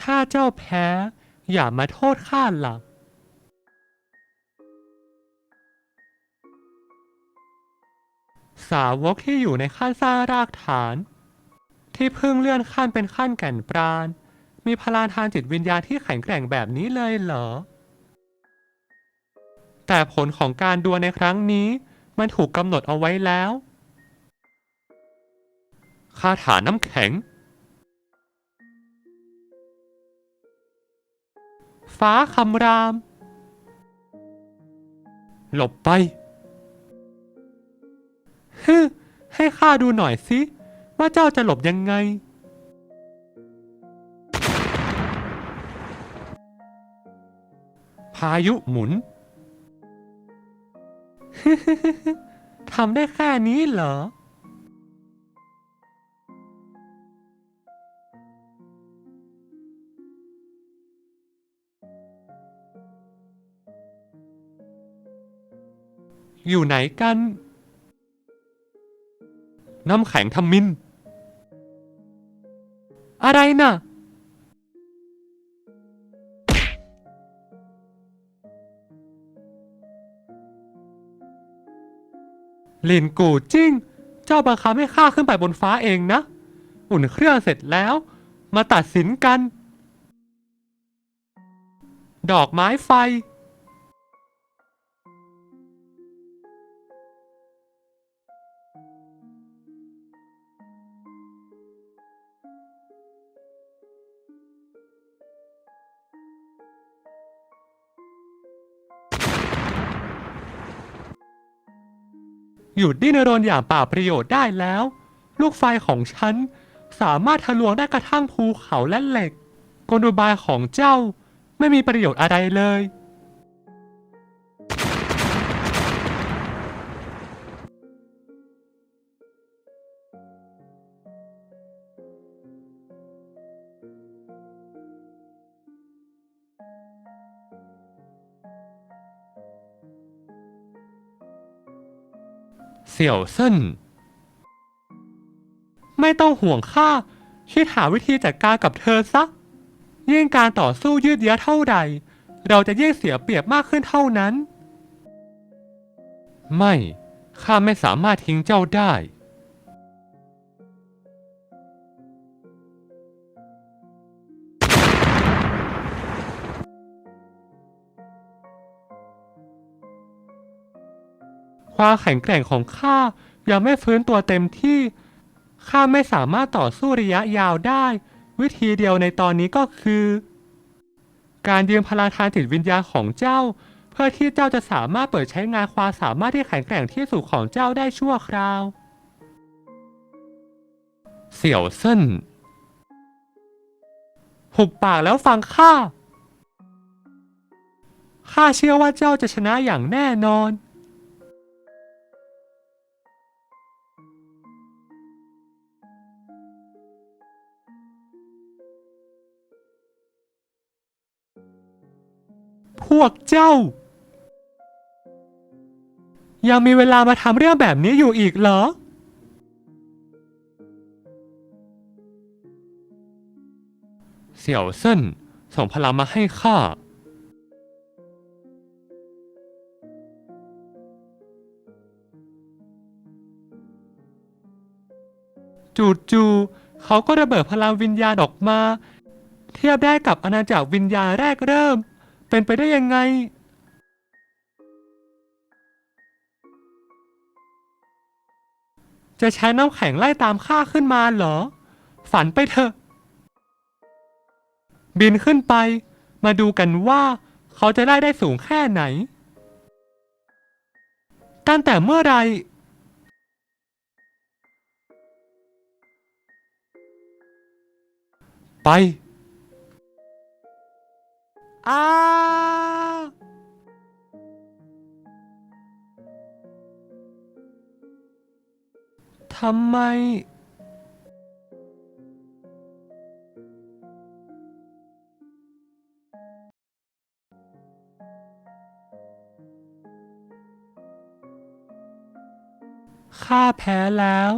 ถ้าเจ้าแพ้ อย่ามาโทษข้าหลักสาวกที่อยู่ในขั้นสร้างรากฐาน ที่เพิ่งเลื่อนขั้นเป็นขั้นแก่นปราณมีพลังทางจิตวิญญาณที่แข็งแกร่งแบบนี้เลยเหรอ แต่ผลของการดวลในครั้งนี้ มันถูกกำหนดเอาไว้แล้วคาถาน้ำแข็ง ฟ้าคำราม หลบไปฮึให้ข้าดูหน่อยสิ ว่าเจ้าจะหลบยังไง พายุหมุน ทำได้แค่นี้เหรอ อยู่ไหนกัน น้ำแข็งทำมิน อะไรน่ะ หลินกูจิ้ง เจ้าบังคับให้ข้าขึ้นไปบนฟ้าเองนะ อุ่นเครื่องเสร็จแล้ว มาตัดสินกัน ดอกไม้ไฟ หยุดดิ้นรนอย่างเปล่าประโยชน์ได้แล้ว ลูกไฟของฉัน สามารถทะลวงได้กระทั่งภูเขาและเหล็ก กลอุบายของเจ้าไม่มีประโยชน์อะไรเลย เสี่ยวเซินไม่ต้องห่วงข้าคิดหาวิธีจัดการกับเธอซะยิ่งการต่อสู้ยืดเยื้อเท่าใด เราจะยิ่งเสียเปรียบมากขึ้นเท่านั้น ไม่ ข้าไม่สามารถทิ้งเจ้าได้ ความแข็งแกร่งของข้ายังไม่ฟื้นตัวเต็มที่ข้าไม่สามารถต่อสู้ระยะยาวได้ วิธีเดียวในตอนนี้ก็คือ การยืมพลังทางจิตวิญญาณของเจ้า เพื่อที่เจ้าจะสามารถเปิดใช้งานความสามารถที่แข็งแกร่งที่สุดของเจ้าได้ชั่วคราว เสี่ยวเซินหุบปากแล้วฟังข้าข้าเชื่อว่าเจ้าจะชนะอย่างแน่นอน วกเจ้า ยังมีเวลามาทำเรื่องแบบนี้อยู่อีกเหรอ เสี่ยวเซินส่งพลังมาให้ข้าจู่ๆเขาก็ระเบิดพลังวิญญาณออกมา เทียบได้กับอาณาจักรวิญญาณแรกเริ่ม เป็นไปได้ยังไง จะใช้น้ำแข็งไล่ตามข้าขึ้นมาเหรอ ฝันไปเถอะ บินขึ้นไป มาดูกันว่าเขาจะไล่ได้สูงแค่ไหน ตั้งแต่เมื่อไรไป อ้าทำไม ข้าแพ้แล้ว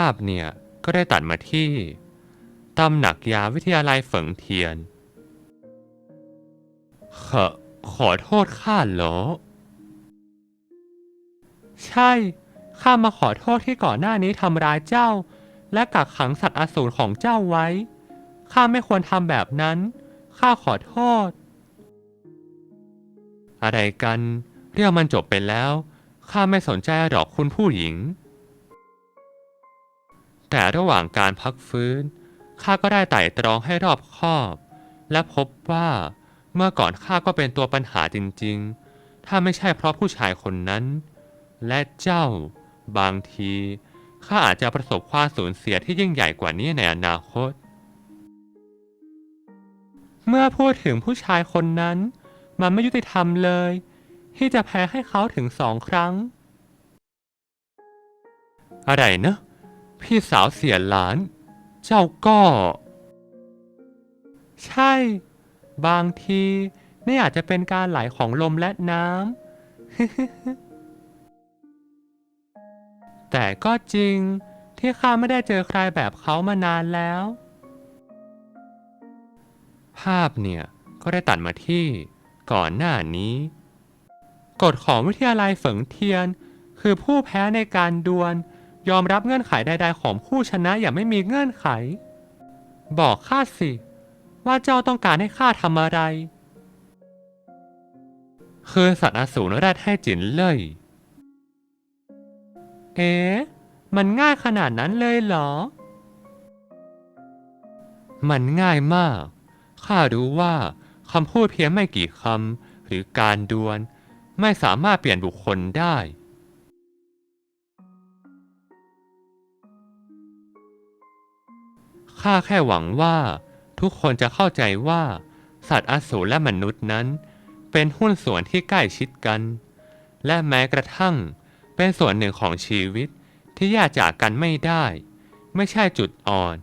าพเนี่ย ก็ได้ตัดมาที่ตำหนักยาวิทยาลัยเฝิงเทียน ขอขอโทษข้าเหรอ ใช่ ข้ามาขอโทษที่ก่อนหน้านี้ทำร้ายเจ้า และกักขังสัตว์อสูรของเจ้าไว้ ข้าไม่ควรทำแบบนั้น ข้าขอโทษ อะไรกัน เรื่องมันจบไปแล้ว ข้าไม่สนใจหรอกคุณผู้หญิง แต่ระหว่างการพักฟื้น ข้าก็ได้ไต่ตรองให้รอบคอบ และพบว่าเมื่อก่อนข้าก็เป็นตัวปัญหาจริงๆ ถ้าไม่ใช่เพราะผู้ชายคนนั้น และเจ้า บางทีข้าอาจจะประสบความสูญเสียที่ยิ่งใหญ่กว่านี้ในอนาคต เมื่อพูดถึงผู้ชายคนนั้น มันไม่ยุติธรรมเลย ที่จะแพ้ให้เขาถึงสองครั้ง อะไรเนะ พี่สาวเสียหลาน เจ้าก็ ใช่ บางทีนี่อาจจะเป็นการไหลของลมและน้ำ แต่ก็จริงที่ข้าไม่ได้เจอใครแบบเขามานานแล้ว ภาพเนี่ยก็ได้ตัดมาที่ก่อนหน้านี้ กฎของวิทยาลัยเฝิงเทียน คือผู้แพ้ในการดวล ยอมรับเงื่อนไขใดๆของผู้ชนะอย่างไม่มีเงื่อนไข บอกข้าสิ ว่าเจ้าต้องการให้ข้าทำอะไร คือสัตว์อสูรแรดให้จินเลย เอ๊ะ มันง่ายขนาดนั้นเลยเหรอ มันง่ายมาก ข้ารู้ว่าคำพูดเพียงไม่กี่คำหรือการดวลไม่สามารถเปลี่ยนบุคคลได้ ข้าแค่หวังว่า ทุกคนจะเข้าใจว่า สัตว์อสูรและมนุษย์นั้น เป็นหุ้นส่วนที่ใกล้ชิดกัน และแม้กระทั่ง เป็นส่วนหนึ่งของชีวิตที่แยกจากกันไม่ได้ ไม่ใช่จุดอ่อน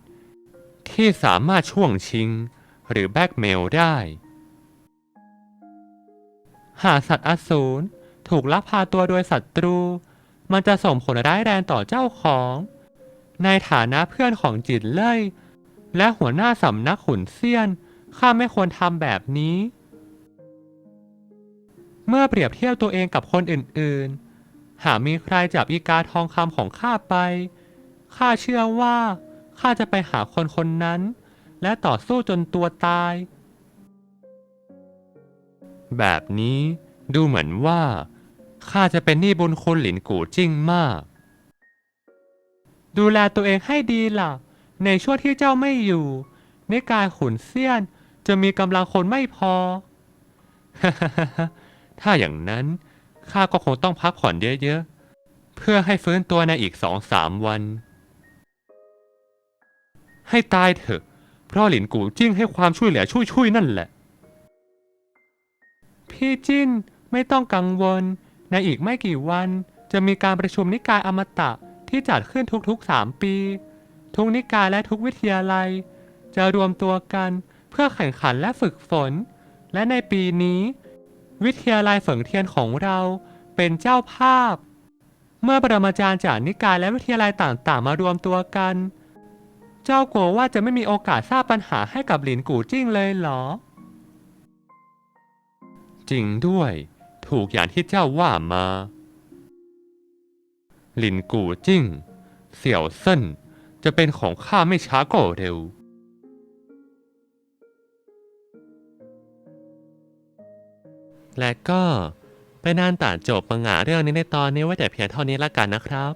ที่สามารถช่วงชิง หรือแบ็กเมลได้ หากสัตว์อสูรถูกลักพาตัวโดยศัตรู มันจะส่งผลร้ายแรงต่อเจ้าของ ในฐานะเพื่อนของจิตเล่ย และหัวหน้าสำนักขุนเซียน ข้าไม่ควรทำแบบนี้ เมื่อเปรียบเทียบตัวเองกับคนอื่นๆ หากมีใครจับอีกาทองคำของข้าไป ข้าเชื่อว่า ข้าจะไปหาคนคนนั้น และต่อสู้จนตัวตาย แบบนี้ดูเหมือนว่า ข้าจะเป็นหนี้บุญคุณหลินกูจิ้งมาก ดูแลตัวเองให้ดีล่ะ ในช่วงที่เจ้าไม่อยู่นิกายขุนเซียนจะมีกำลังคนไม่พอ ถ้าอย่างนั้นข้าก็คงต้องพักผ่อนเยอะๆ เพื่อให้ฟื้นตัวในอีกสองสามวัน ให้ตายเถอะ เพราะหลินกูจิ้งให้ความช่วยเหลือช่วยๆนั่นแหละ พี่จิ้นไม่ต้องกังวล ในอีกไม่กี่วันจะมีการประชุมนิกายอมตะที่จัดขึ้นทุกๆ3ปี ทุกนิกายและทุกวิทยาลัย จะรวมตัวกันเพื่อแข่งขันและฝึกฝน และในปีนี้ วิทยาลัยเฝิงเทียนของเราเป็นเจ้าภาพ เมื่อปรมาจารย์จากนิกายและวิทยาลัยต่างๆ มารวมตัวกัน เจ้ากลัวว่าจะไม่มีโอกาสทราบปัญหาให้กับหลินกูจิ้งเลยเหรอ จริงด้วย ถูกอย่างที่เจ้าว่ามา หลินกูจิ้ง เสี่ยวเซิน จะเป็นของข้าไม่ช้าก็เร็ว และก็เป็นนานต่าจบมังงะเรื่องนี้ในตอนนี้ไว้แต่เพียงเท่านี้ละกันนะครับ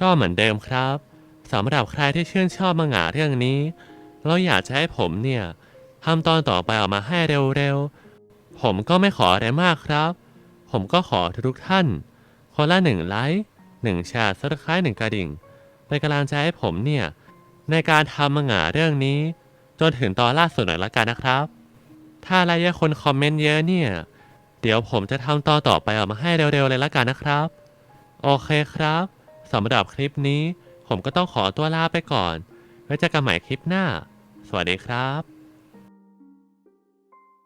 ก็เหมือนเดิมครับสำหรับใครที่ชื่นชอบมังงะเรื่องนี้ เราอยากจะให้ผมเนี่ยทำตอนต่อไปออกมาให้เร็วๆ ผมก็ไม่ขออะไรมากครับ ผมก็ขอทุกท่าน คนละหนึ่งไลค์หนึ่งแชร์ซับสไครต์หนึ่งกระดิ่ง เป็นกำลังใจให้ผมเนี่ย ในการทำมังงะเรื่องนี้ จนถึงตอนล่าสุดหน่อยละกันนะครับ ถ้าอะไรเยอะคนคอมเมนต์เยอะเนี่ย เดี๋ยวผมจะทำตอนต่อไปออกมาให้เร็วๆเลยละกันนะครับ โอเคครับสำหรับคลิปนี้ ผมก็ต้องขอตัวลาไปก่อน ไว้เจอกันใหม่คลิปหน้า สวัสดีครับ